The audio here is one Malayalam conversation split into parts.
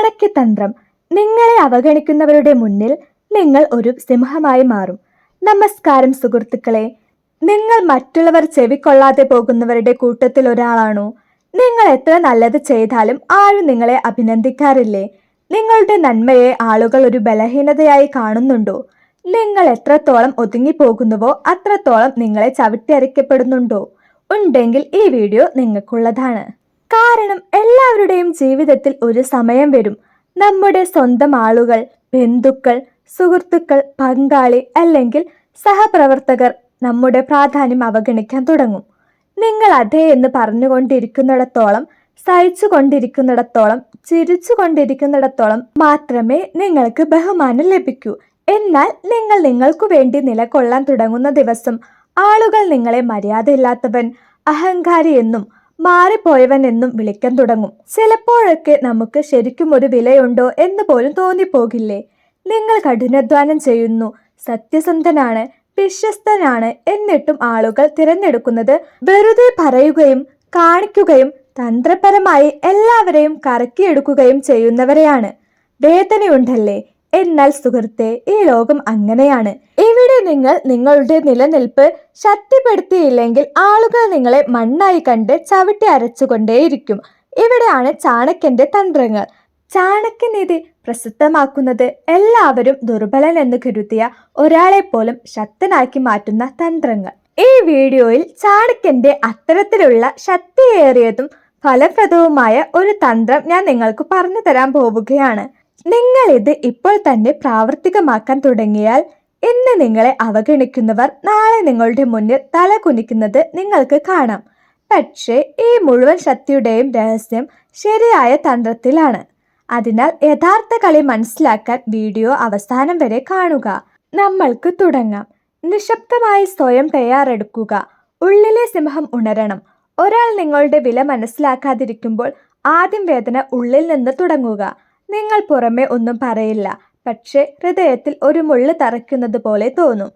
ചാണക്യതന്ത്രം നിങ്ങളെ അവഗണിക്കുന്നവരുടെ മുന്നിൽ നിങ്ങൾ ഒരു സിംഹമായി മാറും. നമസ്കാരം സുഹൃത്തുക്കളെ. നിങ്ങൾ മറ്റുള്ളവർ ചെവിക്കൊള്ളാതെ പോകുന്നവരുടെ കൂട്ടത്തിൽ ഒരാളാണോ? നിങ്ങൾ എത്ര നല്ലത് ചെയ്താലും ആരും നിങ്ങളെ അഭിനന്ദിക്കാറില്ലേ? നിങ്ങളുടെ നന്മയെ ആളുകൾ ഒരു ബലഹീനതയായി കാണുന്നുണ്ടോ? നിങ്ങൾ എത്രത്തോളം ഒതുങ്ങിപ്പോകുന്നുവോ അത്രത്തോളം നിങ്ങളെ ചവിട്ടിയരയ്ക്കപ്പെടുന്നുണ്ടോ? ഉണ്ടെങ്കിൽ ഈ വീഡിയോ നിങ്ങൾക്കുള്ളതാണ്. കാരണം എല്ലാവരുടെയും ജീവിതത്തിൽ ഒരു സമയം വരും. നമ്മുടെ സ്വന്തം ആളുകൾ ബന്ധുക്കൾ സുഹൃത്തുക്കൾ പങ്കാളി അല്ലെങ്കിൽ സഹപ്രവർത്തകർ നമ്മുടെ പ്രാധാന്യം അവഗണിക്കാൻ തുടങ്ങും. നിങ്ങൾ അതേ എന്ന് പറഞ്ഞുകൊണ്ടിരിക്കുന്നിടത്തോളം സഹിച്ചു കൊണ്ടിരിക്കുന്നിടത്തോളം ചിരിച്ചു കൊണ്ടിരിക്കുന്നിടത്തോളം മാത്രമേ നിങ്ങൾക്ക് ബഹുമാനം ലഭിക്കൂ. എന്നാൽ നിങ്ങൾ നിങ്ങൾക്കു വേണ്ടി നിലകൊള്ളാൻ തുടങ്ങുന്ന ദിവസം ആളുകൾ നിങ്ങളെ മര്യാദയില്ലാത്തവൻ അഹങ്കാരി എന്നും മാറിപ്പോയവൻ എന്നും വിളിക്കാൻ തുടങ്ങും. ചിലപ്പോഴൊക്കെ നമുക്ക് ശരിക്കും ഒരു വിലയുണ്ടോ എന്ന് പോലും തോന്നിപ്പോകില്ലേ? നിങ്ങൾ കഠിനാധ്വാനം ചെയ്യുന്നു സത്യസന്ധനാണ് വിശ്വസ്തനാണ് എന്നിട്ടും ആളുകൾ തിരഞ്ഞെടുക്കുന്നത് വെറുതെ പറയുകയും കാണിക്കുകയും തന്ത്രപരമായി എല്ലാവരെയും കറക്കിയെടുക്കുകയും ചെയ്യുന്നവരെയാണ്. വേദനയുണ്ടല്ലേ? എന്നാൽ സുഹൃത്തെ ഈ ലോകം അങ്ങനെയാണ്. ഇവിടെ നിങ്ങൾ നിങ്ങളുടെ നിലനിൽപ്പ് ശക്തിപ്പെടുത്തിയില്ലെങ്കിൽ ആളുകൾ നിങ്ങളെ മണ്ണായി കണ്ട് ചവിട്ടി അരച്ചുകൊണ്ടേയിരിക്കും. ഇവിടെയാണ് ചാണക്യന്റെ തന്ത്രങ്ങൾ. ചാണക്യൻ ഇത് പ്രസിദ്ധമാക്കുന്നത് എല്ലാവരും ദുർബലൻ എന്ന് കരുതിയ ഒരാളെ പോലും ശക്തനാക്കി മാറ്റുന്ന തന്ത്രങ്ങൾ. ഈ വീഡിയോയിൽ ചാണക്യന്റെ അത്തരത്തിലുള്ള ശക്തിയേറിയതും ഫലപ്രദവുമായ ഒരു തന്ത്രം ഞാൻ നിങ്ങൾക്ക് പറഞ്ഞു തരാൻ പോവുകയാണ്. നിങ്ങൾ ഇത് ഇപ്പോൾ തന്നെ പ്രാവർത്തികമാക്കാൻ തുടങ്ങിയാൽ ഇന്ന് നിങ്ങളെ അവഗണിക്കുന്നവർ നാളെ നിങ്ങളുടെ മുന്നിൽ തല കുനിക്കുന്നത് നിങ്ങൾക്ക് കാണാം. പക്ഷേ ഈ മുഴുവൻ ശക്തിയുടെയും രഹസ്യം ശരിയായ തന്ത്രത്തിലാണ്. അതിനാൽ യഥാർത്ഥ കളി മനസ്സിലാക്കാൻ വീഡിയോ അവസാനം വരെ കാണുക. നമ്മൾക്ക് തുടങ്ങാം. നിശബ്ദമായി സ്വയം തയ്യാറെടുക്കുക. ഉള്ളിലെ സിംഹം ഉണരണം. ഒരാൾ നിങ്ങളുടെ വില മനസ്സിലാക്കാതിരിക്കുമ്പോൾ ആദ്യം വേദന ഉള്ളിൽ നിന്ന് തുടങ്ങുക. നിങ്ങൾ പുറമെ ഒന്നും പറയില്ല. പക്ഷേ ഹൃദയത്തിൽ ഒരു മുള്ള് തറയ്ക്കുന്നത് പോലെ തോന്നും.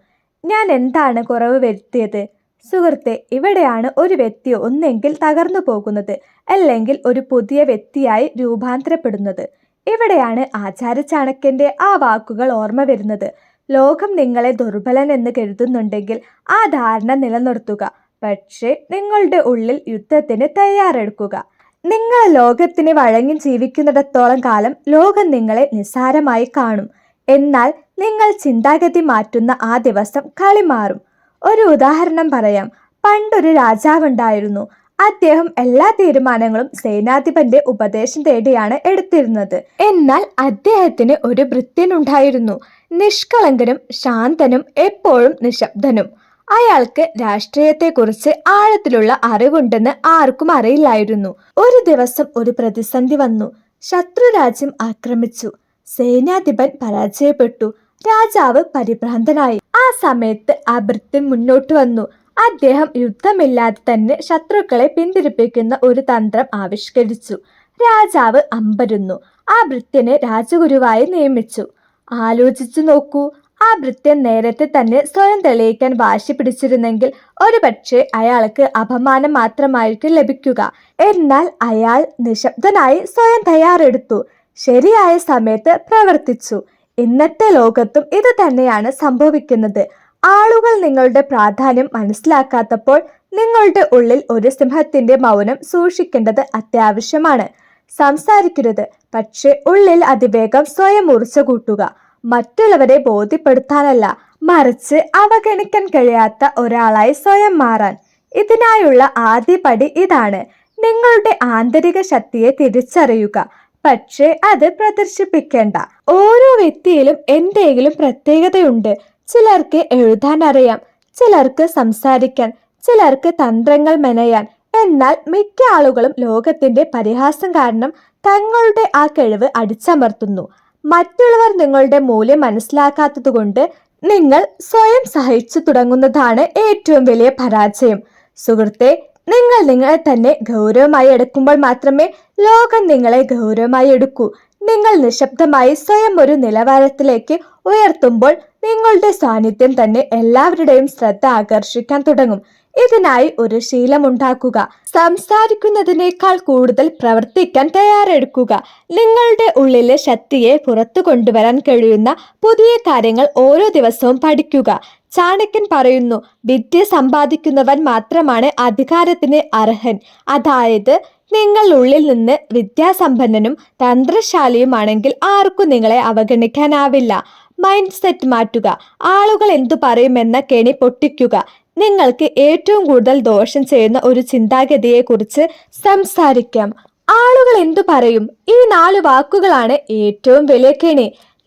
ഞാൻ എന്താണ് കുറവ് വരുത്തിയത്? സുഹൃത്തെ ഇവിടെയാണ് ഒരു വ്യക്തി ഒന്നെങ്കിൽ തകർന്നു പോകുന്നത് അല്ലെങ്കിൽ ഒരു പുതിയ വ്യക്തിയായി രൂപാന്തരപ്പെടുന്നത്. ഇവിടെയാണ് ആചാര്യ ചാണക്യന്റെ ആ വാക്കുകൾ ഓർമ്മ വരുന്നത്. ലോകം നിങ്ങളെ ദുർബലൻ എന്ന് കരുതുന്നുണ്ടെങ്കിൽ ആ ധാരണ നിലനിർത്തുക. പക്ഷേ നിങ്ങളുടെ ഉള്ളിൽ യുദ്ധത്തിന് തയ്യാറെടുക്കുക. നിങ്ങൾ ലോകത്തിന് വഴങ്ങി ജീവിക്കുന്നിടത്തോളം കാലം ലോകം നിങ്ങളെ നിസ്സാരമായി കാണും. എന്നാൽ നിങ്ങൾ ചിന്താഗതി മാറ്റുന്ന ആ ദിവസം കളി മാറും. ഒരു ഉദാഹരണം പറയാം. പണ്ടൊരു രാജാവുണ്ടായിരുന്നു. അദ്ദേഹം എല്ലാ തീരുമാനങ്ങളും സേനാധിപന്റെ ഉപദേശം തേടിയാണ് എടുത്തിരുന്നത്. എന്നാൽ അദ്ദേഹത്തിന് ഒരു ഭൃത്യനുണ്ടായിരുന്നു. നിഷ്കളങ്കനും ശാന്തനും എപ്പോഴും നിശബ്ദനും. അയാൾക്ക് രാഷ്ട്രീയത്തെക്കുറിച്ച് ആഴത്തിലുള്ള അറിവുണ്ടെന്ന് ആർക്കും അറിയില്ലായിരുന്നു. ഒരു ദിവസം ഒരു പ്രതിസന്ധി വന്നു. ശത്രു രാജ്യം ആക്രമിച്ചു. സേനാധിപൻ പരാജയപ്പെട്ടു. രാജാവ് പരിഭ്രാന്തനായി. ആ സമയത്ത് ആ മുന്നോട്ട് വന്നു. അദ്ദേഹം യുദ്ധമില്ലാതെ തന്നെ ശത്രുക്കളെ പിന്തിരിപ്പിക്കുന്ന ഒരു തന്ത്രം ആവിഷ്കരിച്ചു. രാജാവ് അമ്പരുന്നു. ആ ഭൃത്യനെ രാജഗുരുവായി നിയമിച്ചു. ആലോചിച്ചു നോക്കൂ. ആ ഭൃത്യൻ നേരത്തെ തന്നെ സ്വയം തെളിയിക്കാൻ വാശി പിടിച്ചിരുന്നെങ്കിൽ ഒരുപക്ഷെ അയാൾക്ക് അപമാനം മാത്രമായിരിക്കും ലഭിക്കുക. എന്നാൽ അയാൾ നിശബ്ദനായി സ്വയം തയ്യാറെടുത്തു. ശരിയായ സമയത്ത് പ്രവർത്തിച്ചു. ഇന്നത്തെ ലോകത്തും ഇത് തന്നെയാണ് സംഭവിക്കുന്നത്. ആളുകൾ നിങ്ങളുടെ പ്രാധാന്യം മനസ്സിലാക്കാത്തപ്പോൾ നിങ്ങളുടെ ഉള്ളിൽ ഒരു സിംഹത്തിന്റെ മൗനം സൂക്ഷിക്കേണ്ടത് അത്യാവശ്യമാണ്. സംസാരിക്കരുത്. പക്ഷെ ഉള്ളിൽ അതിവേഗം സ്വയം മുറിച്ചു കൂട്ടുക. മറ്റുള്ളവരെ ബോധ്യപ്പെടുത്താനല്ല മറിച്ച് അവഗണിക്കാൻ കഴിയാത്ത ഒരാളായി സ്വയം മാറാൻ. ഇതിനായുള്ള ആദ്യ പടി ഇതാണ്. നിങ്ങളുടെ ആന്തരിക ശക്തിയെ തിരിച്ചറിയുക. പക്ഷേ അത് പ്രദർശിപ്പിക്കേണ്ട. ഓരോ വ്യക്തിയിലും എന്തെങ്കിലും പ്രത്യേകതയുണ്ട്. ചിലർക്ക് എഴുതാൻ അറിയാം ചിലർക്ക് സംസാരിക്കാൻ ചിലർക്ക് തന്ത്രങ്ങൾ മെനയാൻ. എന്നാൽ മിക്ക ആളുകളും ലോകത്തിന്റെ പരിഹാസം കാരണം തങ്ങളുടെ ആ കഴിവ് അടിച്ചമർത്തുന്നു. മറ്റുള്ളവർ നിങ്ങളുടെ മൂല്യം മനസ്സിലാക്കാത്തതുകൊണ്ട് നിങ്ങൾ സ്വയം സഹിച്ചു തുടങ്ങുന്നതാണ് ഏറ്റവും വലിയ പരാജയം. സുഹൃത്തെ നിങ്ങൾ നിങ്ങളെ തന്നെ ഗൗരവമായി എടുക്കുമ്പോൾ മാത്രമേ ലോകം നിങ്ങളെ ഗൗരവമായി എടുക്കൂ. നിങ്ങൾ നിശബ്ദമായി സ്വയം ഒരു നിലവാരത്തിലേക്ക് ഉയർത്തുമ്പോൾ നിങ്ങളുടെ സാന്നിധ്യം തന്നെ എല്ലാവരുടെയും ശ്രദ്ധ ആകർഷിക്കാൻ തുടങ്ങും. ഇതിനായി ഒരു ശീലമുണ്ടാക്കുക. സംസാരിക്കുന്നതിനേക്കാൾ കൂടുതൽ പ്രവർത്തിക്കാൻ തയ്യാറെടുക്കുക. നിങ്ങളുടെ ഉള്ളിലെ ശക്തിയെ പുറത്തു കൊണ്ടുവരാൻ കഴിയുന്ന പുതിയ കാര്യങ്ങൾ ഓരോ ദിവസവും പഠിക്കുക. ചാണക്യൻ പറയുന്നു വിദ്യ സമ്പാദിക്കുന്നവൻ മാത്രമാണ് അധികാരത്തിന് അർഹൻ. അതായത് നിങ്ങൾ ഉള്ളിൽ നിന്ന് വിദ്യാസമ്പന്നനും തന്ത്രശാലിയുമാണെങ്കിൽ ആർക്കും നിങ്ങളെ അവഗണിക്കാനാവില്ല. മൈൻഡ് സെറ്റ് മാറ്റുക. ആളുകൾ എന്തു പറയുമെന്ന കെണി പൊട്ടിക്കുക. നിങ്ങൾക്ക് ഏറ്റവും കൂടുതൽ ദോഷം ചെയ്യുന്ന ഒരു ചിന്താഗതിയെക്കുറിച്ച് സംസാരിക്കാം. ആളുകൾ എന്തു പറയും? ഈ നാല് വാക്കുകളാണ് ഏറ്റവും വലിയ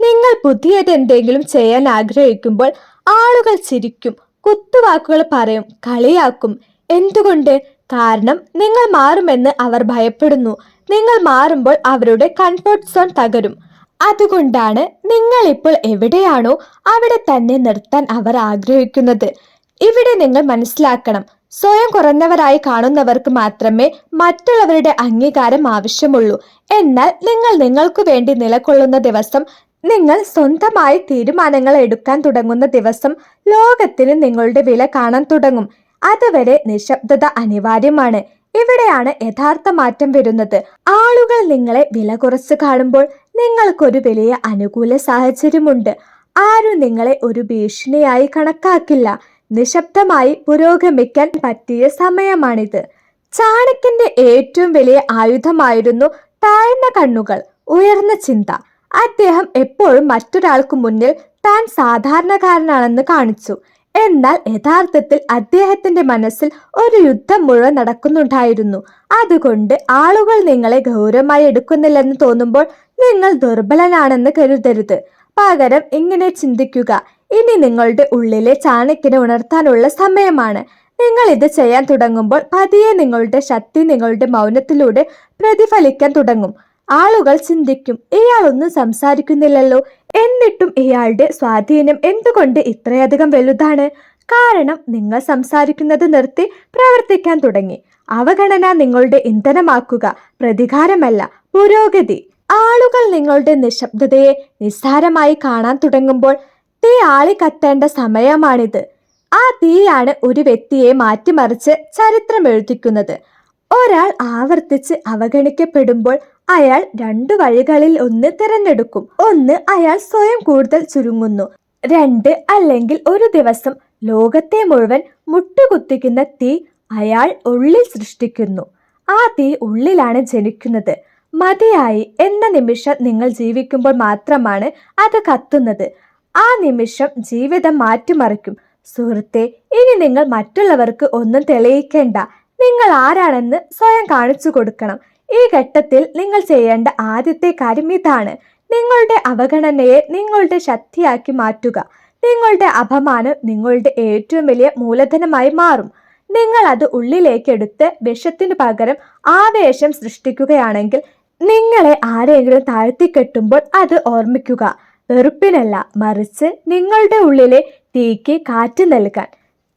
നിങ്ങൾ പുതിയത് എന്തെങ്കിലും ചെയ്യാൻ ആഗ്രഹിക്കുമ്പോൾ ആളുകൾ ചിരിക്കും കുത്തുവാക്കുകൾ പറയും കളിയാക്കും. എന്തുകൊണ്ട്? കാരണം നിങ്ങൾ മാറുമെന്ന് അവർ ഭയപ്പെടുന്നു. നിങ്ങൾ മാറുമ്പോൾ അവരുടെ കംഫർട്ട് സോൺ തകരും. അതുകൊണ്ടാണ് നിങ്ങൾ ഇപ്പോൾ എവിടെയാണോ അവിടെ തന്നെ നിർത്താൻ അവർ ആഗ്രഹിക്കുന്നത്. ഇവിടെ നിങ്ങൾ മനസ്സിലാക്കണം. സ്വയം കുറഞ്ഞവരായി കാണുന്നവർക്ക് മാത്രമേ മറ്റുള്ളവരുടെ അംഗീകാരം ആവശ്യമുള്ളൂ. എന്നാൽ നിങ്ങൾ നിങ്ങൾക്ക് വേണ്ടി നിലകൊള്ളുന്ന ദിവസം നിങ്ങൾ സ്വന്തമായി തീരുമാനങ്ങൾ എടുക്കാൻ തുടങ്ങുന്ന ദിവസം ലോകത്തിന് നിങ്ങളുടെ വില കാണാൻ തുടങ്ങും. അതുവരെ നിശബ്ദത അനിവാര്യമാണ്. ഇവിടെയാണ് യഥാർത്ഥ മാറ്റം വരുന്നത്. ആളുകൾ നിങ്ങളെ വില കുറച്ച് കാണുമ്പോൾ നിങ്ങൾക്കൊരു വലിയ അനുകൂല സാഹചര്യമുണ്ട്. ആരും നിങ്ങളെ ഒരു ഭീഷണിയായി കണക്കാക്കില്ല. നിശബ്ദമായി പുരോഗമിക്കാൻ പറ്റിയ സമയമാണിത്. ചാണക്യന്റെ ഏറ്റവും വലിയ ആയുധമായിരുന്നു താഴ്ന്ന കണ്ണുകൾ ഉയർന്ന ചിന്ത. അദ്ദേഹം എപ്പോഴും മറ്റൊരാൾക്ക് മുന്നിൽ താൻ സാധാരണക്കാരനാണെന്ന് കാണിച്ചു. എന്നാൽ യഥാർത്ഥത്തിൽ അദ്ദേഹത്തിന്റെ മനസ്സിൽ ഒരു യുദ്ധം മുഴുവൻ നടക്കുന്നുണ്ടായിരുന്നു. അതുകൊണ്ട് ആളുകൾ നിങ്ങളെ ഗൗരവമായി എടുക്കുന്നില്ലെന്ന് തോന്നുമ്പോൾ നിങ്ങൾ ദുർബലനാണെന്ന് കരുതരുത്. പകരം ഇങ്ങനെ ചിന്തിക്കുക ഇനി നിങ്ങളുടെ ഉള്ളിലെ ചാണക്യനെ ഉണർത്താനുള്ള സമയമാണ്. നിങ്ങൾ ഇത് ചെയ്യാൻ തുടങ്ങുമ്പോൾ പതിയെ നിങ്ങളുടെ ശക്തി നിങ്ങളുടെ മൗനത്തിലൂടെ പ്രതിഫലിക്കാൻ തുടങ്ങും. ആളുകൾ ചിന്തിക്കും ഇയാളൊന്നും സംസാരിക്കുന്നില്ലല്ലോ. എന്നിട്ടും ഇയാളുടെ സ്വാധീനം എന്തുകൊണ്ട് ഇത്രയധികം വലുതാണ്? കാരണം നിങ്ങൾ സംസാരിക്കുന്നത് നിർത്തി പ്രവർത്തിക്കാൻ തുടങ്ങി. അവഗണന നിങ്ങളുടെ ഇന്ധനമാക്കുക പ്രതികാരമല്ല പുരോഗതി. ആളുകൾ നിങ്ങളുടെ നിശബ്ദതയെ നിസ്സാരമായി കാണാൻ തുടങ്ങുമ്പോൾ തീ ആളി കത്തേണ്ട സമയമാണിത്. ആ തീയാണ് ഒരു വ്യക്തിയെ മാറ്റിമറിച്ച് ചരിത്രം എഴുതിക്കുന്നത്. ഒരാൾ ആവർത്തിച്ച് അവഗണിക്കപ്പെടുമ്പോൾ അയാൾ രണ്ടു വഴികളിൽ ഒന്ന് തിരഞ്ഞെടുക്കും. ഒന്ന് അയാൾ സ്വയം കൂടുതൽ ചുരുങ്ങുന്നു. രണ്ട് അല്ലെങ്കിൽ ഒരു ദിവസം ലോകത്തെ മുഴുവൻ മുട്ടുകുത്തിക്കുന്ന തീ അയാൾ ഉള്ളിൽ സൃഷ്ടിക്കുന്നു. ആ തീ ഉള്ളിലാണ് ജനിക്കുന്നത്. മതിയായി എന്ന നിമിഷം നിങ്ങൾ ജീവിക്കുമ്പോൾ മാത്രമാണ് അത് കത്തുന്നത്. ആ നിമിഷം ജീവിതം മാറ്റിമറിക്കും. സുഹൃത്തെ ഇനി നിങ്ങൾ മറ്റുള്ളവർക്ക് ഒന്നും തെളിയിക്കേണ്ട. നിങ്ങൾ ആരാണെന്ന് സ്വയം കാണിച്ചു കൊടുക്കണം. ഈ ഘട്ടത്തിൽ നിങ്ങൾ ചെയ്യേണ്ട ആദ്യത്തെ കാര്യം ഇതാണ്. നിങ്ങളുടെ അവഗണനയെ നിങ്ങളുടെ ശക്തിയാക്കി മാറ്റുക. നിങ്ങളുടെ അപമാനം നിങ്ങളുടെ ഏറ്റവും വലിയ മൂലധനമായി മാറും. നിങ്ങൾ അത് ഉള്ളിലേക്കെടുത്ത് വിഷത്തിന് പകരം ആവേശം സൃഷ്ടിക്കുകയാണെങ്കിൽ നിങ്ങളെ ആരെങ്കിലും താഴ്ത്തിക്കെട്ടുമ്പോൾ അത് ഓർമ്മിക്കുക. വെറുപ്പിനല്ല മറിച്ച് നിങ്ങളുടെ ഉള്ളിലെ തീക്ക് കാറ്റ് നൽകാൻ.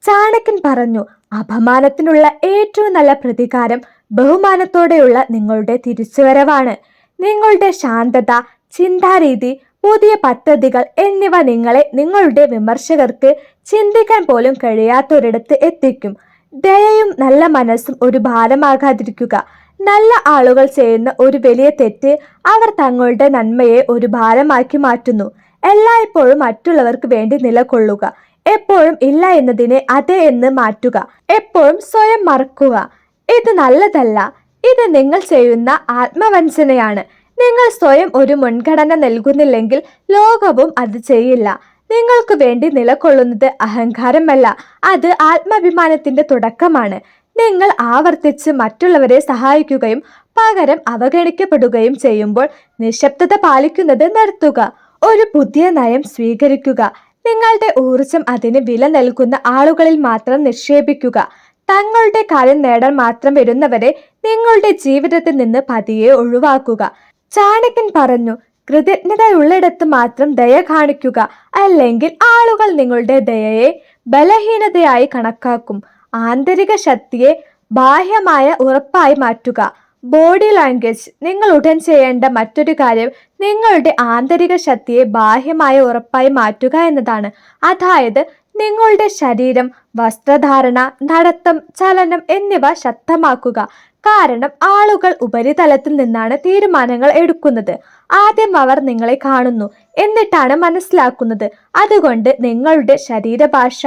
ചാണകൻ പറഞ്ഞു അപമാനത്തിനുള്ള ഏറ്റവും നല്ല പ്രതികാരം ബഹുമാനത്തോടെയുള്ള നിങ്ങളുടെ തിരിച്ചുവരവാണ്. നിങ്ങളുടെ ശാന്തത ചിന്താരീതി പുതിയ പദ്ധതികൾ എന്നിവ നിങ്ങളെ നിങ്ങളുടെ വിമർശകർക്ക് ചിന്തിക്കാൻ പോലും കഴിയാത്തൊരിടത്ത് എത്തിക്കും. ദയയും നല്ല മനസ്സും ഒരു ഭാരമാകാതിരിക്കുക. നല്ല ആളുകൾ ചെയ്യുന്ന ഒരു വലിയ തെറ്റ് അവർ തങ്ങളുടെ നന്മയെ ഒരു ഭാരമാക്കി മാറ്റുന്നു. എല്ലായ്പ്പോഴും മറ്റുള്ളവർക്ക് വേണ്ടി നിലകൊള്ളുക. എപ്പോഴും ഇല്ല എന്നതിനെ അതെ എന്ന് മാറ്റുക. എപ്പോഴും സ്വയം മറക്കുക. ഇത് നല്ലതല്ല. ഇത് നിങ്ങൾ ചെയ്യുന്ന ആത്മവഞ്ചനയാണ്. നിങ്ങൾ സ്വയം ഒരു മുൻഗണന നൽകുന്നില്ലെങ്കിൽ ലോകവും അത് ചെയ്യില്ല. നിങ്ങൾക്ക് വേണ്ടി നിലകൊള്ളുന്നത് അഹങ്കാരമല്ല. അത് ആത്മാഭിമാനത്തിന്റെ തുടക്കമാണ്. നിങ്ങൾ ആവർത്തിച്ച് മറ്റുള്ളവരെ സഹായിക്കുകയും പകരം അവഗണിക്കപ്പെടുകയും ചെയ്യുമ്പോൾ നിശബ്ദത പാലിക്കുന്നത് നിർത്തുക. ഒരു പുതിയ നയം സ്വീകരിക്കുക. നിങ്ങളുടെ ഊർജം അതിന് വില നൽകുന്ന ആളുകളിൽ മാത്രം നിക്ഷേപിക്കുക. തങ്ങളുടെ കാര്യം നേടാൻ മാത്രം വരുന്നവരെ നിങ്ങളുടെ ജീവിതത്തിൽ നിന്ന് പതിയെ ഒഴിവാക്കുക. ചാണക്യൻ പറഞ്ഞു കൃതജ്ഞതയുള്ളിടത്ത് മാത്രം ദയ കാണിക്കുക അല്ലെങ്കിൽ ആളുകൾ നിങ്ങളുടെ ദയയെ ബലഹീനതയായി കണക്കാക്കും. ആന്തരിക ശക്തിയെ ബാഹ്യമായ ഉറപ്പായി മാറ്റുക. Body language. നിങ്ങൾ ഉടൻ ചെയ്യേണ്ട മറ്റൊരു കാര്യം നിങ്ങളുടെ ആന്തരിക ശക്തിയെ ബാഹ്യമായ ഉറപ്പായി മാറ്റുക എന്നതാണ്. അതായത് നിങ്ങളുടെ ശരീരം വസ്ത്രധാരണ നടത്തം ചലനം എന്നിവ ശക്തമാക്കുക. കാരണം ആളുകൾ ഉപരിതലത്തിൽ നിന്നാണ് തീരുമാനങ്ങൾ എടുക്കുന്നത്. ആദ്യം അവർ നിങ്ങളെ കാണുന്നു. എന്നിട്ടാണ് മനസ്സിലാക്കുന്നത്. അതുകൊണ്ട് നിങ്ങളുടെ ശരീരഭാഷ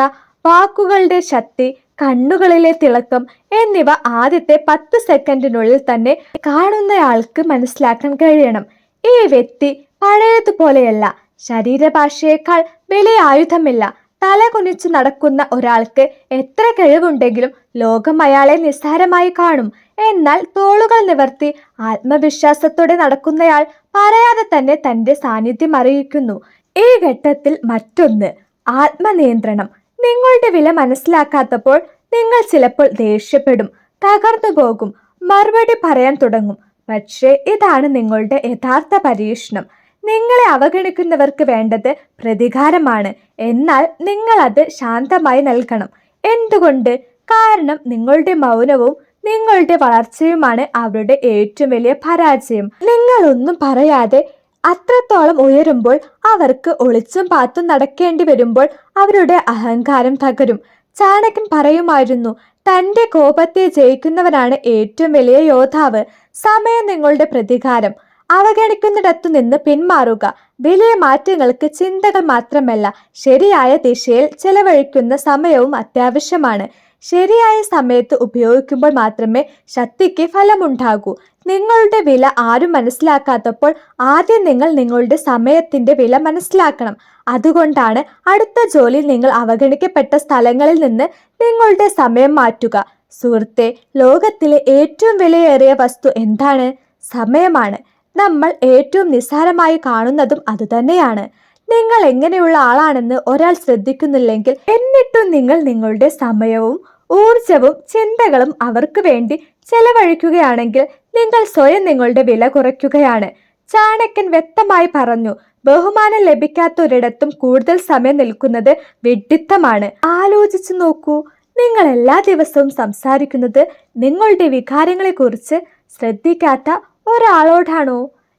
വാക്കുകളുടെ ശക്തി കണ്ണുകളിലെ തിളക്കം എന്നിവ ആദ്യത്തെ പത്ത് സെക്കൻഡിനുള്ളിൽ തന്നെ കാണുന്നയാൾക്ക് മനസ്സിലാക്കാൻ കഴിയണം. ഈ വ്യക്തി പഴയതുപോലെയല്ല. ശരീരഭാഷയേക്കാൾ വലിയ ആയുധമില്ല. തല കുനിച്ചു നടക്കുന്ന ഒരാൾക്ക് എത്ര കഴിവുണ്ടെങ്കിലും ലോകം അയാളെ നിസ്സാരമായി കാണും. എന്നാൽ തോളുകൾ നിവർത്തി ആത്മവിശ്വാസത്തോടെ നടക്കുന്നയാൾ പറയാതെ തന്നെ തന്റെ സാന്നിധ്യം അറിയിക്കുന്നു. ഈ ഘട്ടത്തിൽ മറ്റൊന്ന് ആത്മനിയന്ത്രണം. നിങ്ങളുടെ വില മനസ്സിലാക്കാത്തപ്പോൾ നിങ്ങൾ ചിലപ്പോൾ ദേഷ്യപ്പെടും തകർന്നു പോകും മറുപടി പറയാൻ തുടങ്ങും. പക്ഷേ ഇതാണ് നിങ്ങളുടെ യഥാർത്ഥ പരീക്ഷണം. നിങ്ങളെ അവഗണിക്കുന്നവർക്ക് വേണ്ടത് പ്രതികാരമാണ്. എന്നാൽ നിങ്ങൾ അത് ശാന്തമായി നൽകണം. എന്തുകൊണ്ട്? കാരണം നിങ്ങളുടെ മൗനവും നിങ്ങളുടെ വളർച്ചയുമാണ് അവരുടെ ഏറ്റവും വലിയ പരാജയം. നിങ്ങളൊന്നും പറയാതെ അത്രത്തോളം ഉയരുമ്പോൾ അവർക്ക് ഒളിച്ചും പാത്തും നടക്കേണ്ടി വരുമ്പോൾ അവരുടെ അഹങ്കാരം തകരും. ചാണകൻ പറയുമായിരുന്നു തന്റെ കോപത്തെ ജയിക്കുന്നവനാണ് ഏറ്റവും വലിയ യോദ്ധാവ്. സമയം നിങ്ങളുടെ പ്രതികാരം. അവഗണിക്കുന്നിടത്തു നിന്ന് പിന്മാറുക. വലിയ മാറ്റങ്ങൾക്ക് ചിന്തകൾ മാത്രമല്ല ശരിയായ ദിശയിൽ ചെലവഴിക്കുന്ന സമയവും അത്യാവശ്യമാണ്. ശരിയായ സമയത്ത് ഉപയോഗിക്കുമ്പോൾ മാത്രമേ ശക്തിക്ക് ഫലമുണ്ടാകൂ. നിങ്ങളുടെ വില ആരും മനസ്സിലാക്കാത്തപ്പോൾ ആദ്യം നിങ്ങൾ നിങ്ങളുടെ സമയത്തിന്റെ വില മനസ്സിലാക്കണം. അതുകൊണ്ടാണ് അടുത്ത ജോലി നിങ്ങൾ അവഗണിക്കപ്പെട്ട സ്ഥലങ്ങളിൽ നിന്ന് നിങ്ങളുടെ സമയം മാറ്റുക. സുഹൃത്തെ ലോകത്തിലെ ഏറ്റവും വിലയേറിയ വസ്തു എന്താണ്? സമയമാണ്. നമ്മൾ ഏറ്റവും നിസ്സാരമായി കാണുന്നതും അതുതന്നെയാണ് നിങ്ങൾ എങ്ങനെയുള്ള ആളാണെന്ന് ഒരാൾ ശ്രദ്ധിക്കുന്നില്ലെങ്കിൽ എന്നിട്ടും നിങ്ങൾ നിങ്ങളുടെ സമയവും ഊർജവും ചിന്തകളും അവർക്ക് വേണ്ടി ചെലവഴിക്കുകയാണെങ്കിൽ നിങ്ങൾ സ്വയം നിങ്ങളുടെ വില കുറയ്ക്കുകയാണ്. ചാണക്യൻ വ്യക്തമായി പറഞ്ഞു ബഹുമാനം ലഭിക്കാത്ത ഒരിടത്തും കൂടുതൽ സമയം നിൽക്കുന്നത് വിഡ്ഢിത്തമാണ്. ആലോചിച്ചു നോക്കൂ നിങ്ങൾ എല്ലാ ദിവസവും സംസാരിക്കുന്നത് നിങ്ങളുടെ വികാരങ്ങളെക്കുറിച്ച് ശ്രദ്ധിക്കാത്ത ഒരാളോടാണോ?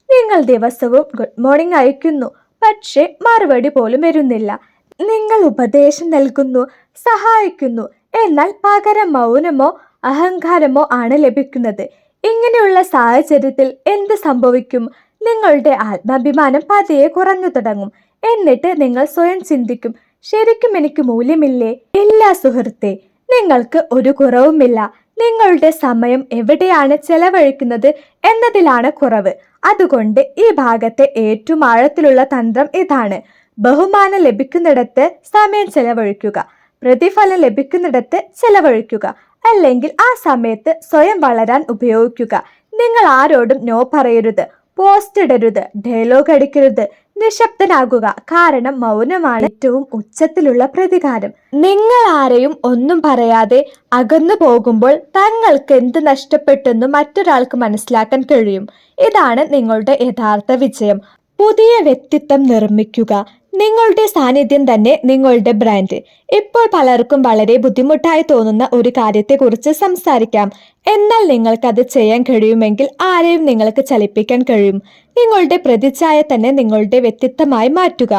നിങ്ങൾ ദിവസവും ഗുഡ് മോർണിംഗ് അയക്കുന്നു പക്ഷേ മറുപടി പോലും വരുന്നില്ല. നിങ്ങൾ ഉപദേശം നൽകുന്നു സഹായിക്കുന്നു എന്നാൽ പകരം മൗനമോ അഹങ്കാരമോ ആണ് ലഭിക്കുന്നത്. ഇങ്ങനെയുള്ള സാഹചര്യത്തിൽ എന്ത് സംഭവിക്കും? നിങ്ങളുടെ ആത്മാഭിമാനം പതിയെ കുറഞ്ഞു തുടങ്ങും. എന്നിട്ട് നിങ്ങൾ സ്വയം ചിന്തിക്കും ശരിക്കും എനിക്ക് മൂല്യമില്ലേ? ഇല്ല സുഹൃത്തെ നിങ്ങൾക്ക് ഒരു കുറവുമില്ല. നിങ്ങളുടെ സമയം എവിടെയാണ് ചെലവഴിക്കുന്നത് എന്നതിലാണ് കുറവ്. അതുകൊണ്ട് ഈ ഭാഗത്തെ ഏറ്റവും ആഴത്തിലുള്ള തന്ത്രം ഇതാണ്. ബഹുമാനം ലഭിക്കുന്നിടത്ത് സമയം ചെലവഴിക്കുക പ്രതിഫലം ലഭിക്കുന്നിടത്ത് ചെലവഴിക്കുക. അല്ലെങ്കിൽ ആ സമയത്ത് സ്വയം വളരാൻ ഉപയോഗിക്കുക. നിങ്ങൾ ആരോടും നോ പറയരുത്. പോസ്റ്റ് ഇടരുത്. ഡയലോഗ് അടിക്കരുത്. നിശബ്ദനാകുക. കാരണം മൗനമാണ് ഏറ്റവും ഉച്ചത്തിലുള്ള പ്രതികാരം. നിങ്ങൾ ആരെയും ഒന്നും പറയാതെ അകന്നു പോകുമ്പോൾ തങ്ങൾക്ക് എന്ത് നഷ്ടപ്പെട്ടെന്ന് മറ്റൊരാൾക്ക് മനസ്സിലാക്കാൻ കഴിയും. ഇതാണ് നിങ്ങളുടെ യഥാർത്ഥ വിജയം. പുതിയ വ്യക്തിത്വം നിർമ്മിക്കുക. നിങ്ങളുടെ സാന്നിധ്യം തന്നെ നിങ്ങളുടെ ബ്രാൻഡ് ഇപ്പോൾ പലർക്കും വളരെ ബുദ്ധിമുട്ടായി തോന്നുന്ന ഒരു കാര്യത്തെക്കുറിച്ച് സംസാരിക്കാം. എന്നാൽ നിങ്ങൾക്കത് ചെയ്യാൻ കഴിയുമെങ്കിൽ ആരെയും നിങ്ങൾക്ക് ചലിപ്പിക്കാൻ കഴിയും. നിങ്ങളുടെ പ്രതിച്ഛായ തന്നെ നിങ്ങളുടെ വ്യക്തിത്വമായി മാറ്റുക.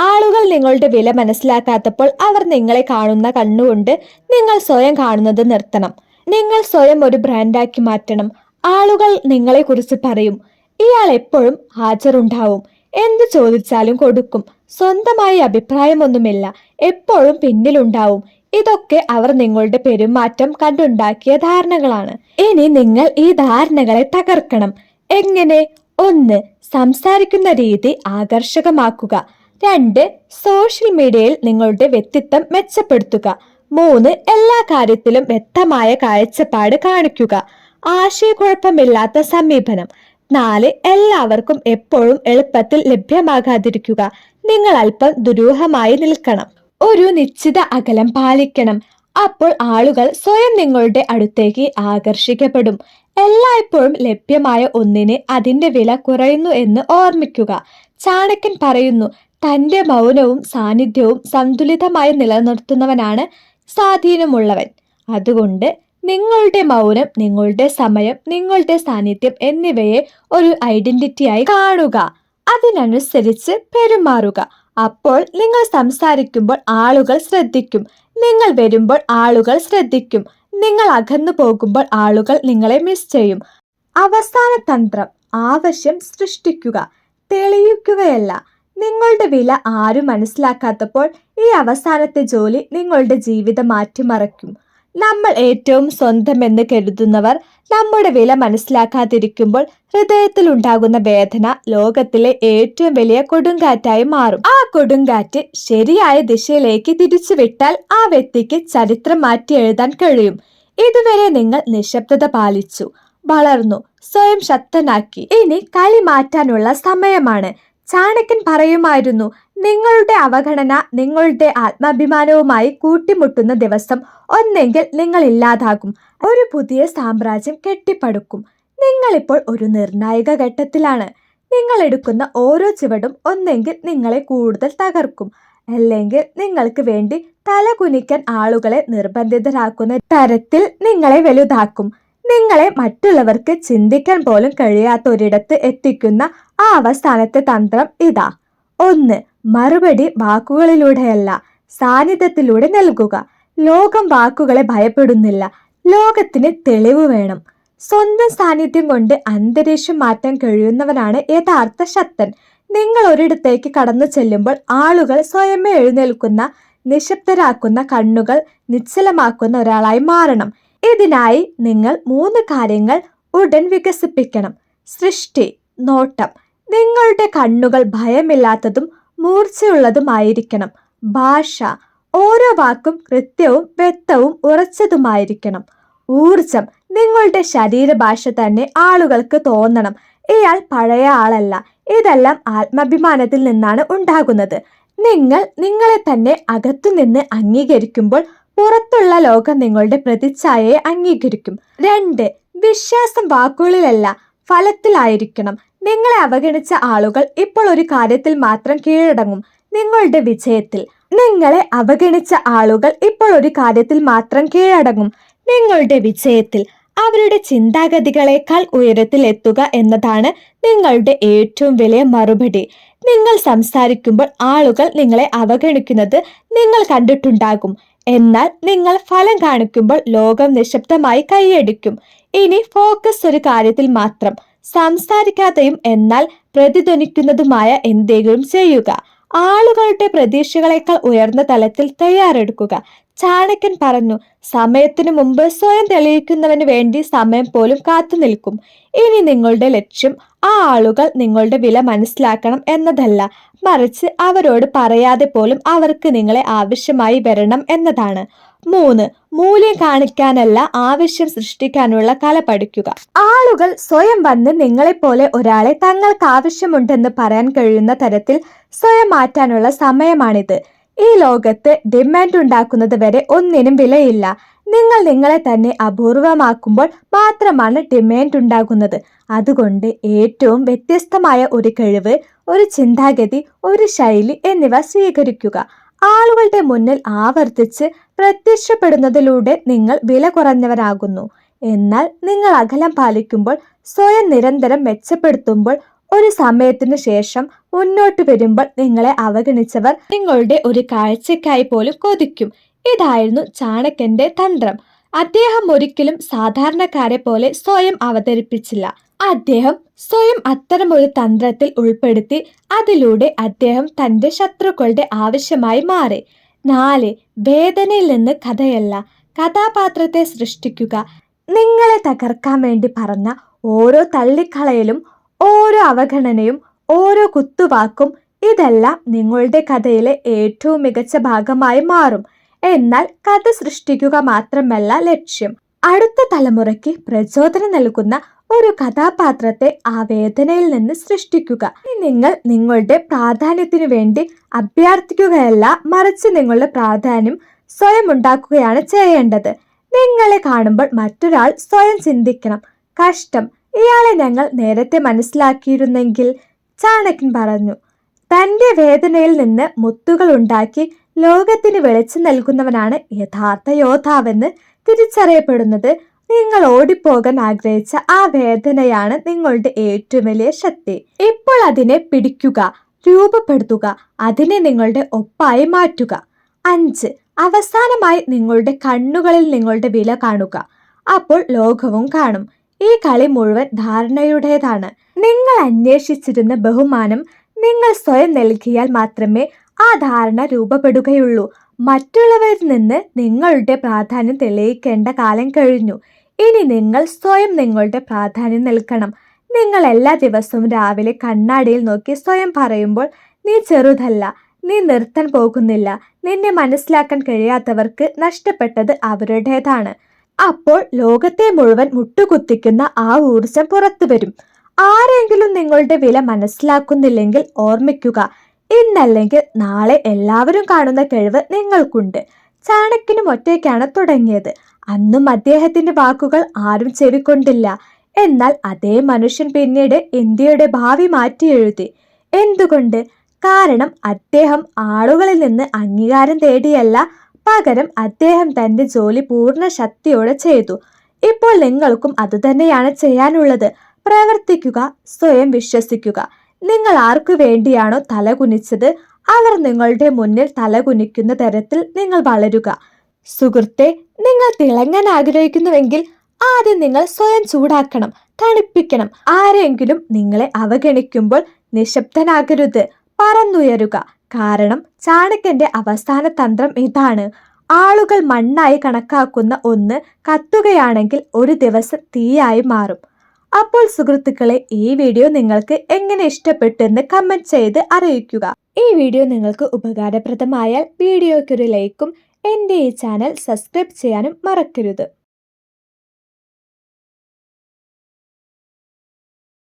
ആളുകൾ നിങ്ങളുടെ വില മനസ്സിലാക്കാത്തപ്പോൾ അവർ നിങ്ങളെ കാണുന്ന കണ്ണുകൊണ്ട് നിങ്ങൾ സ്വയം കാണുന്നത് നിർത്തണം. നിങ്ങൾ സ്വയം ഒരു ബ്രാൻഡാക്കി മാറ്റണം. ആളുകൾ നിങ്ങളെക്കുറിച്ച് പറയും. ഇയാൾ എപ്പോഴും ഹാജറുണ്ടാവും എന്ത് ചോദിച്ചാലും കൊടുക്കും. സ്വന്തമായി അഭിപ്രായമൊന്നുമില്ല. എപ്പോഴും പിന്നിലുണ്ടാവും. ഇതൊക്കെ അവർ നിങ്ങളുടെ പെരുമാറ്റം കണ്ടുണ്ടാക്കിയ ധാരണകളാണ്. ഇനി നിങ്ങൾ ഈ ധാരണകളെ തകർക്കണം. എങ്ങനെ? ഒന്ന് സംസാരിക്കുന്ന രീതി ആകർഷകമാക്കുക. രണ്ട് സോഷ്യൽ മീഡിയയിൽ നിങ്ങളുടെ വ്യക്തിത്വം മെച്ചപ്പെടുത്തുക. മൂന്ന് എല്ലാ കാര്യത്തിലും വ്യക്തമായ കാഴ്ചപ്പാട് കാണിക്കുക. ആശയക്കുഴപ്പമില്ലാത്ത സമീപനം. നാല് എല്ലാവർക്കും എപ്പോഴും എളുപ്പത്തിൽ ലഭ്യമാകാതിരിക്കുക. നിങ്ങൾ അല്പം ദുരൂഹമായി നിൽക്കണം. ഒരു നിശ്ചിത അകലം പാലിക്കണം. അപ്പോൾ ആളുകൾ സ്വയം നിങ്ങളുടെ അടുത്തേക്ക് ആകർഷിക്കപ്പെടും. എല്ലായ്പ്പോഴും ലഭ്യമായ ഒന്നിന് അതിന്റെ വില കുറയുന്നു എന്ന് ഓർമ്മിക്കുക. ചാണക്യൻ പറയുന്നു തന്റെ മൗനവും സാന്നിധ്യവും സന്തുലിതമായി നിലനിർത്തുന്നവനാണ് സ്വാധീനമുള്ളവൻ. അതുകൊണ്ട് നിങ്ങളുടെ മൗനം നിങ്ങളുടെ സമയം നിങ്ങളുടെ സാന്നിധ്യം എന്നിവയെ ഒരു ഐഡന്റിറ്റിയായി കാണുക. അതിനനുസരിച്ച് പെരുമാറുക. അപ്പോൾ നിങ്ങൾ സംസാരിക്കുമ്പോൾ ആളുകൾ ശ്രദ്ധിക്കും. നിങ്ങൾ വരുമ്പോൾ ആളുകൾ ശ്രദ്ധിക്കും. നിങ്ങൾ അകന്നു പോകുമ്പോൾ ആളുകൾ നിങ്ങളെ മിസ് ചെയ്യും. അവസാന തന്ത്രം. ആവശ്യം സൃഷ്ടിക്കുക. തെളിയിക്കുകയല്ല. നിങ്ങളുടെ വില ആരും മനസ്സിലാക്കാത്തപ്പോൾ ഈ അവസാനത്തെ ജോലി നിങ്ങളുടെ ജീവിതം മാറ്റിമറിക്കും. നമ്മൾ ഏറ്റവും സ്വന്തമെന്ന് കരുതുന്നവർ നമ്മുടെ വില മനസ്സിലാക്കാതിരിക്കുമ്പോൾ ഹൃദയത്തിൽ ഉണ്ടാകുന്ന വേദന ലോകത്തിലെ ഏറ്റവും വലിയ കൊടുങ്കാറ്റായി മാറും. ആ കൊടുങ്കാറ്റ് ശരിയായ ദിശയിലേക്ക് തിരിച്ചുവിട്ടാൽ ആ വ്യക്തിക്ക് ചരിത്രം മാറ്റി എഴുതാൻ കഴിയും. ഇതുവരെ നിങ്ങൾ നിശബ്ദത പാലിച്ചു വളർന്നു സ്വയം ശക്തനാക്കി. ഇനി കളി മാറ്റാനുള്ള സമയമാണ്. ചാണകൻ പറയുമായിരുന്നു നിങ്ങളുടെ അവഗണന നിങ്ങളുടെ ആത്മാഭിമാനവുമായി കൂട്ടിമുട്ടുന്ന ദിവസം ഒന്നെങ്കിൽ നിങ്ങൾ ഇല്ലാതാകും. ഒരു പുതിയ സാമ്രാജ്യം കെട്ടിപ്പടുക്കും. നിങ്ങളിപ്പോൾ ഒരു നിർണായക ഘട്ടത്തിലാണ്. നിങ്ങൾ എടുക്കുന്ന ഓരോ ചുവടും ഒന്നെങ്കിൽ നിങ്ങളെ കൂടുതൽ തകർക്കും. അല്ലെങ്കിൽ നിങ്ങൾക്ക് വേണ്ടി തല കുനിക്കാൻ ആളുകളെ നിർബന്ധിതരാക്കുന്ന തരത്തിൽ നിങ്ങളെ വലുതാക്കും. നിങ്ങളെ മറ്റുള്ളവർക്ക് ചിന്തിക്കാൻ പോലും കഴിയാത്ത ഒരിടത്ത് എത്തിക്കുന്ന ആ അവസാനത്തെ തന്ത്രം ഇതാ. ഒന്ന് മറുപടി വാക്കുകളിലൂടെയല്ല സാന്നിധ്യത്തിലൂടെ നൽകുക. ലോകം വാക്കുകളെ ഭയപ്പെടുന്നില്ല. ലോകത്തിന് തെളിവ് വേണം. സ്വന്തം സാന്നിധ്യം കൊണ്ട് അന്തരീക്ഷം മാറ്റാൻ കഴിയുന്നവനാണ് യഥാർത്ഥ ശക്തൻ. നിങ്ങൾ ഒരിടത്തേക്ക് കടന്നു ചെല്ലുമ്പോൾ ആളുകൾ സ്വയമേ എഴുന്നേൽക്കുന്ന നിശബ്ദരാക്കുന്ന കണ്ണുകൾ നിശ്ചലമാക്കുന്ന ഒരാളായി മാറണം. ഇതിനായി നിങ്ങൾ മൂന്ന് കാര്യങ്ങൾ ഉടൻ വികസിപ്പിക്കണം. സൃഷ്ടി നോട്ടം. നിങ്ങളുടെ കണ്ണുകൾ ഭയമില്ലാത്തതും മൂർച്ചയുള്ളതുമായിരിക്കണം. ഭാഷ ഓരോ വാക്കും കൃത്യവും വ്യക്തവും ഉറച്ചതുമായിരിക്കണം. ഊർജം നിങ്ങളുടെ ശരീരഭാഷ തന്നെ ആളുകൾക്ക് തോന്നണം. ഇയാൾ പഴയ ആളല്ല. ഇതെല്ലാം ആത്മാഭിമാനത്തിൽ നിന്നാണ് ഉണ്ടാകുന്നത്. നിങ്ങൾ നിങ്ങളെ തന്നെ അകത്തുനിന്ന് അംഗീകരിക്കുമ്പോൾ പുറത്തുള്ള ലോകം നിങ്ങളുടെ പ്രതിച്ഛായയെ അംഗീകരിക്കും. രണ്ട് വിശ്വാസം വാക്കുകളിലല്ല ഫലത്തിലായിരിക്കണം. നിങ്ങളെ അവഗണിച്ച ആളുകൾ ഇപ്പോൾ ഒരു കാര്യത്തിൽ മാത്രം കീഴടങ്ങും. നിങ്ങളുടെ വിജയത്തിൽ. നിങ്ങളെ അവഗണിച്ച ആളുകൾ ഇപ്പോൾ ഒരു കാര്യത്തിൽ മാത്രം കീഴടങ്ങും. നിങ്ങളുടെ വിജയത്തിൽ. അവരുടെ ചിന്താഗതികളെക്കാൾ ഉയരത്തിൽ എത്തുക എന്നതാണ് നിങ്ങളുടെ ഏറ്റവും വലിയ മറുപടി. നിങ്ങൾ സംസാരിക്കുമ്പോൾ ആളുകൾ നിങ്ങളെ അവഗണിക്കുന്നത് നിങ്ങൾ കണ്ടിട്ടുണ്ടാകും. എന്നാൽ നിങ്ങൾ ഫലം കാണിക്കുമ്പോൾ ലോകം നിശബ്ദമായി കൈയടിക്കും. ഇനി ഫോക്കസ് ഒരു കാര്യത്തിൽ മാത്രം. സംസാരിക്കാതെയും എന്നാൽ പ്രതിധ്വനിക്കുന്നതുമായ എന്തെങ്കിലും ചെയ്യുക. ആളുകളുടെ പ്രതീക്ഷകളെക്കാൾ ഉയർന്ന തലത്തിൽ തയ്യാറെടുക്കുക. ചാണക്യൻ പറഞ്ഞു സമയത്തിനു മുമ്പ് സ്വയം തെളിയിക്കുന്നവന് വേണ്ടി സമയം പോലും കാത്തു നിൽക്കും. ഇനി നിങ്ങളുടെ ലക്ഷ്യം ആ ആളുകൾ നിങ്ങളുടെ വില മനസ്സിലാക്കണം എന്നതല്ല. മറിച്ച് അവരോട് പറയാതെ പോലും അവർക്ക് നിങ്ങളെ ആവശ്യമായി വരണം എന്നതാണ്. മൂന്ന് മൂല്യം കാണിക്കാനല്ല ആവശ്യം സൃഷ്ടിക്കാനുള്ള കല പഠിക്കുക. ആളുകൾ സ്വയം വന്ന് നിങ്ങളെപ്പോലെ ഒരാളെ തങ്ങൾക്ക് ആവശ്യമുണ്ടെന്ന് പറയാൻ കഴിയുന്ന തരത്തിൽ സ്വയം മാറ്റാനുള്ള സമയമാണിത്. ഈ ലോകത്ത് ഡിമാൻഡ് ഉണ്ടാക്കുന്നത് വരെ ഒന്നിനും വിലയില്ല. നിങ്ങൾ നിങ്ങളെ തന്നെ അപൂർവമാക്കുമ്പോൾ മാത്രമാണ് ഡിമാൻഡ് ഉണ്ടാകുന്നത്. അതുകൊണ്ട് ഏറ്റവും വ്യത്യസ്തമായ ഒരു കഴിവ് ഒരു ചിന്താഗതി ഒരു ശൈലി എന്നിവ സ്വീകരിക്കുക. ആളുകളുടെ മുന്നിൽ ആവർത്തിച്ച് പ്രത്യക്ഷപ്പെടുന്നതിലൂടെ നിങ്ങൾ വില കുറഞ്ഞവരാകുന്നു. എന്നാൽ നിങ്ങൾ അകലം പാലിക്കുമ്പോൾ സ്വയം നിരന്തരം മെച്ചപ്പെടുത്തുമ്പോൾ ഒരു സമയത്തിന് ശേഷം മുന്നോട്ട് വരുമ്പോൾ നിങ്ങളെ അവഗണിച്ചവർ നിങ്ങളുടെ ഒരു കാഴ്ചയ്ക്കായി പോലും കൊതിക്കും. ഇതായിരുന്നു ചാണക്യന്റെ തന്ത്രം. അദ്ദേഹം ഒരിക്കലും സാധാരണക്കാരെ പോലെ സ്വയം അവതരിപ്പിച്ചില്ല. അദ്ദേഹം സ്വയം അത്തരമൊരു തന്ത്രത്തിൽ ഉൾപ്പെടുത്തി അതിലൂടെ അദ്ദേഹം തന്റെ ശത്രുക്കളുടെ ആവശ്യമായി മാറി. നാല് വേദനയിൽ നിന്ന് കഥയല്ല കഥാപാത്രത്തെ സൃഷ്ടിക്കുക. നിങ്ങളെ തകർക്കാൻ വേണ്ടി പറഞ്ഞ ഓരോ തള്ളിക്കളയലും ഓരോ അവഗണനയും ഓരോ കുത്തുവാക്കും ഇതെല്ലാം നിങ്ങളുടെ കഥയിലെ ഏറ്റവും മികച്ച ഭാഗമായി മാറും. എന്നാൽ കഥ സൃഷ്ടിക്കുക മാത്രമല്ല ലക്ഷ്യം. അടുത്ത തലമുറയ്ക്ക് പ്രചോദനം നൽകുന്ന ഒരു കഥാപാത്രത്തെ ആ വേദനയിൽ നിന്ന് സൃഷ്ടിക്കുക. നിങ്ങൾ നിങ്ങളുടെ പ്രാധാന്യത്തിനു വേണ്ടി അഭ്യർത്ഥിക്കുകയല്ല മറിച്ച് നിങ്ങളുടെ പ്രാധാന്യം സ്വയം ഉണ്ടാക്കുകയാണ് ചെയ്യേണ്ടത്. നിങ്ങളെ കാണുമ്പോൾ മറ്റൊരാൾ സ്വയം ചിന്തിക്കണം. കഷ്ടം. ഇയാളെ ഞങ്ങൾ നേരത്തെ മനസ്സിലാക്കിയിരുന്നെങ്കിൽ ചാണകൻ പറഞ്ഞു തന്റെ വേദനയിൽ നിന്ന് മുത്തുകൾ ഉണ്ടാക്കി ലോകത്തിന് വെളിച്ചം നൽകുന്നവനാണ് യഥാർത്ഥ യോദ്ധാവെന്ന് തിരിച്ചറിയപ്പെടുന്നത്. നിങ്ങൾ ഓടിപ്പോകാൻ ആഗ്രഹിച്ച ആ വേദനയാണ് നിങ്ങളുടെ ഏറ്റവും വലിയ ശക്തി. ഇപ്പോൾ അതിനെ പിടിക്കുക രൂപപ്പെടുത്തുക അതിനെ നിങ്ങളുടെ ഒപ്പായി മാറ്റുക. അഞ്ച് അവസാനമായി നിങ്ങളുടെ കണ്ണുകളിൽ നിങ്ങളുടെ വില കാണുക. അപ്പോൾ ലോകവും കാണും. ഈ കളി മുഴുവൻ ധാരണയുടേതാണ്. നിങ്ങൾ അന്വേഷിച്ചിരുന്ന ബഹുമാനം നിങ്ങൾ സ്വയം നൽകിയാൽ മാത്രമേ ആ ധാരണ രൂപപ്പെടുകയുള്ളൂ. മറ്റുള്ളവരിൽ നിന്ന് നിങ്ങളുടെ പ്രാധാന്യം തെളിയിക്കേണ്ട കാലം കഴിഞ്ഞു. ഇനി നിങ്ങൾ സ്വയം നിങ്ങളുടെ പ്രാധാന്യം നൽകണം നിങ്ങൾ എല്ലാ ദിവസവും രാവിലെ കണ്ണാടിയിൽ നോക്കി സ്വയം പറയുമ്പോൾ നീ ചെറുതല്ല നീ നിർത്താൻ പോകുന്നില്ല നിന്നെ മനസ്സിലാക്കാൻ കഴിയാത്തവർക്ക് നഷ്ടപ്പെട്ടത് അവരുടേതാണ്. അപ്പോൾ ലോകത്തെ മുഴുവൻ മുട്ടുകുത്തിക്കുന്ന ആ ഊർജം പുറത്തു വരും ആരെങ്കിലും നിങ്ങളുടെ വില മനസ്സിലാക്കുന്നില്ലെങ്കിൽ ഓർമ്മിക്കുക ഇന്നല്ലെങ്കിൽ നാളെ എല്ലാവരും കാണുന്ന കഴിവ് നിങ്ങൾക്കുണ്ട്. ചാണക്യനും ഒറ്റയ്ക്കാണ് തുടങ്ങിയത്. അന്നും അദ്ദേഹത്തിന്റെ വാക്കുകൾ ആരും ചെവിക്കൊണ്ടില്ല. എന്നാൽ അതേ മനുഷ്യൻ പിന്നീട് ഇന്ത്യയുടെ ഭാവി മാറ്റി എഴുതി എന്തുകൊണ്ട്? കാരണം അദ്ദേഹം ആളുകളിൽ നിന്ന് അംഗീകാരം തേടിയല്ല. പകരം അദ്ദേഹം തന്റെ ജോലി പൂർണ ശക്തിയോടെ ചെയ്തു. ഇപ്പോൾ നിങ്ങൾക്കും അതുതന്നെയാണ് ചെയ്യാനുള്ളത്. പ്രവർത്തിക്കുക സ്വയം വിശ്വസിക്കുക. നിങ്ങൾ ആർക്കു വേണ്ടിയാണോ തലകുനിച്ചത്? അവർ നിങ്ങളുടെ മുന്നിൽ തലകുനിക്കുന്ന തരത്തിൽ നിങ്ങൾ വളരുക. സുഹൃത്തെ നിങ്ങൾ തിളങ്ങാൻ ആഗ്രഹിക്കുന്നുവെങ്കിൽ ആദ്യം നിങ്ങൾ സ്വയം ചൂടാക്കണം തണുപ്പിക്കണം. ആരെങ്കിലും നിങ്ങളെ അവഗണിക്കുമ്പോൾ നിശബ്ദനാകരുത് പറന്നുയരുക. കാരണം ചാണക്യന്റെ അവസാന തന്ത്രം ഇതാണ്. ആളുകൾ മണ്ണായി കണക്കാക്കുന്ന ഒന്ന് കത്തുകയാണെങ്കിൽ ഒരു ദിവസം തീയായി മാറും. അപ്പോൾ സുഹൃത്തുക്കളെ ഈ വീഡിയോ നിങ്ങൾക്ക് എങ്ങനെ ഇഷ്ടപ്പെട്ടെന്ന് കമന്റ് ചെയ്ത് അറിയിക്കുക. ഈ വീഡിയോ നിങ്ങൾക്ക് ഉപകാരപ്രദമായാൽ വീഡിയോയ്ക്കൊരു ലൈക്കും എന്റെ ഈ ചാനൽ സബ്സ്ക്രൈബ് ചെയ്യാനും മറക്കരുത്.